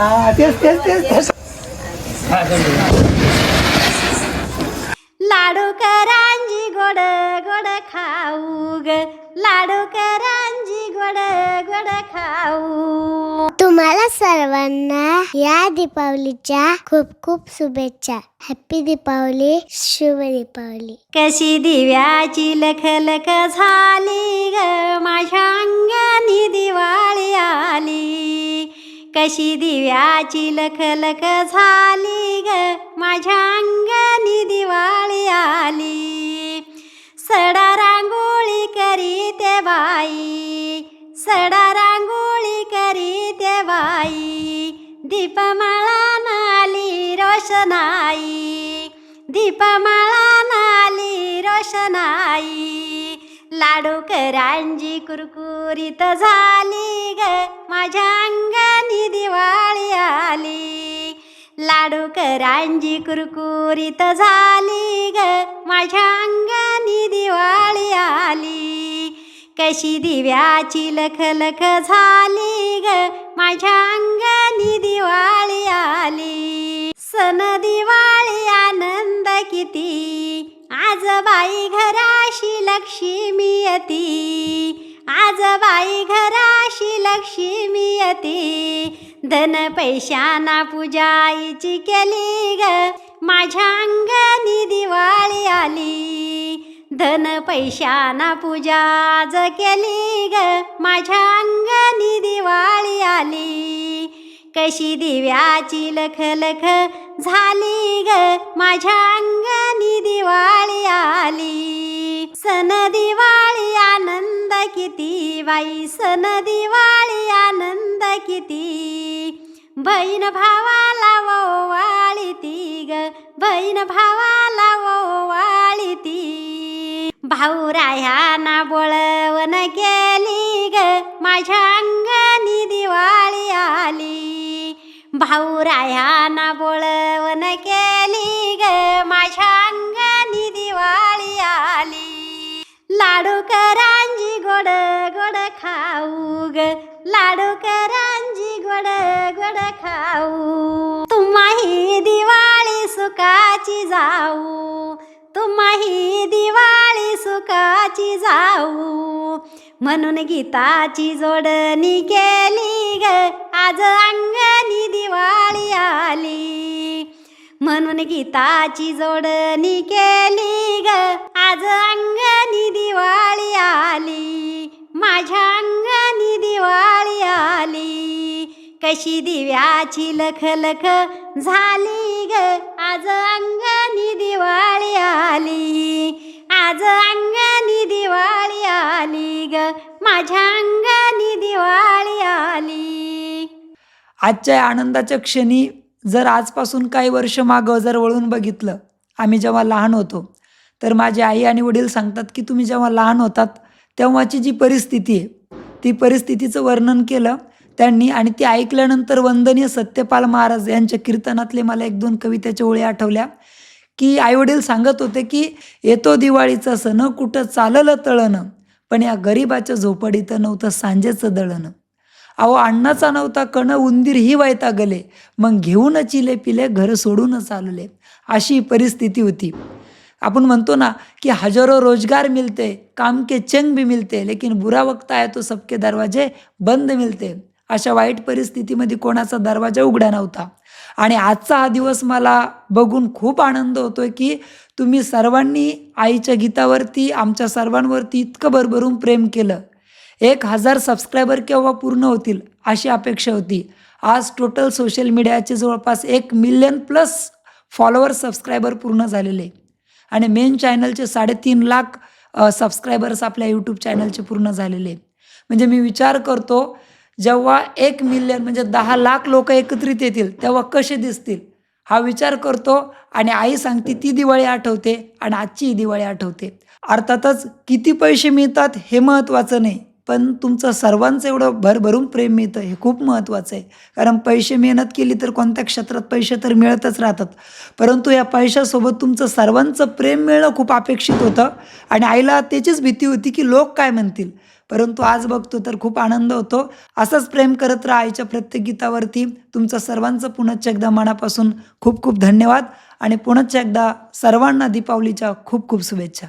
हा तेच तेच तेच तेच. लाडू करांजी गोड गोड खाऊ ग लाडू करांजी गोड गोड खाऊ. तुम्हाला सर्वांना या दीपावलीच्या खूप खूप शुभेच्छा. हॅपी दीपावली शुभ दीपावली. कशी दिव्याची लखलख झाली ग? माझ्या अंगणी दिवाळी आली. कशी दिव्याची लखलख झाली ग? माझ्या अंगणी दिवाळी आली. सडा रांगोळी करी ते बाई. सडा रांगोळी करी ते बाई. दीपमाळा नाली रोषणाई दीपमाळा नाली रोषणाई लाडू करांजी कुरकुरीत झाली ग. माझ्या लाडू करांजी कुरकुरीत झाली ग. माझ्या अंगानी दिवाळी आली. कशी दिव्याची लखलख झाली ग. माझ्या अंगानी दिवाळी आली. सन दिवाळी आनंद किती. आज बाई घराशी लक्ष्मी येती. आज बाई घर लक्ष्मी अती धन पैशाना पूजाईची केली ग. माझ्या अंगणी दिवाळी आली. धन पैशाना पूजा आज केली ग. माझ्या अंगणी दिवाळी आली. कशी दिव्याची लखलख झाली ग? माझ्या अंगणी दिवाळी आली. सन दिवाळी आनंद किती बाई. सन दिवाळी आनंद किती. बहीण भावाला ओवाळी ती ग. बहीण भावाला ओवाळी ती. भाऊ राह्याना बोळवण केली ग. माझ्या अंगणी दिवाळी आली. भाऊ ना बोळवण केली ग. माझ्या अंगानी दिवाळी आली. लाडू करांजी गोड गोड खाऊ ग. लाडू करांजी गोड गोड खाऊ. तुम्हाही दिवाळी सुखाची जाऊ. तुम्हाही दिवाळी सुखाची जाऊ. म्हणून गीताची जोडणी केली ग. आज अंग दिवाळी आली. म्हणून गीताची जोडणी केली ग. आज अंगणी दिवाळी आली. माझ्या अंगणी दिवाळी आली. कशी दिव्याची लखलख झाली ग. आज अंग आजच्या या आनंदाच्या क्षणी जर आजपासून काही वर्ष मागं जर वळून बघितलं आम्ही जेव्हा लहान होतो तर माझी आई आणि वडील सांगतात की तुम्ही जेव्हा लहान होतात तेव्हाची जी परिस्थिती आहे ती परिस्थितीचं वर्णन केलं त्यांनी आणि ती ऐकल्यानंतर वंदनीय सत्यपाल महाराज यांच्या कीर्तनातले मला एक दोन कवितेच्या ओळी आठवल्या की आईवडील सांगत होते की येतो दिवाळीचा सण कुठं चाललं तळणं पण या गरिबाच्या झोपडीत नव्हतं सांजेचं दळणं. अहो अण्णाचा नव्हता कण उंदीर ही वायता गले. मग घेऊन चिले पिले घर सोडून चालले. अशी परिस्थिती होती. आपण म्हणतो ना की हजारो रोजगार मिलते काम के चंग भी मिलते लेकिन बुरा वक्त आहे तो सबके दरवाजे बंद मिलते अशा वाईट परिस्थितीमध्ये कोणाचा दरवाजा उघडा नव्हता. आणि आजचा हा दिवस मला बघून खूप आनंद होतोय की तुम्ही सर्वांनी आईच्या गीतावरती आमच्या सर्वांवरती इतकं भरभरून प्रेम केलं. एक हजार सबस्क्रायबर केव्हा पूर्ण होतील अशी अपेक्षा होती. आज टोटल सोशल मीडियाचे जवळपास एक मिलियन प्लस फॉलोअर सबस्क्रायबर पूर्ण झालेले. आणि मेन चॅनलचे साडेतीन लाख सबस्क्रायबर्स आपल्या यूट्यूब चॅनलचे पूर्ण झालेले. म्हणजे मी विचार करतो जेव्हा एक मिलियन म्हणजे दहा लाख लोक एकत्रित येतील तेव्हा कसे दिसतील? हा विचार करतो आणि आई सांगते ती दिवाळी आठवते आणि आजची दिवाळी आठवते. अर्थातच किती पैसे मिळतात हे महत्त्वाचं नाही. पण तुमचं सर्वांचं एवढं भरभरून प्रेम मिळतं हे खूप महत्त्वाचं आहे. कारण पैसे मेहनत केली तर कोणत्या क्षेत्रात पैसे तर मिळतच राहतात. परंतु या पैशासोबत तुमचं सर्वांचं प्रेम मिळणं खूप अपेक्षित होतं आणि आईला त्याचीच भीती होती की लोक काय म्हणतील. परंतु आज बघतो तर खूप आनंद होतो. असंच प्रेम करत राहा आईच्या प्रत्येक गीतावरती. तुमचं सर्वांचं पुनश्च एकदा मनापासून खूप खूप धन्यवाद. आणि पुनश्च एकदा सर्वांना दीपावलीच्या खूप खूप शुभेच्छा.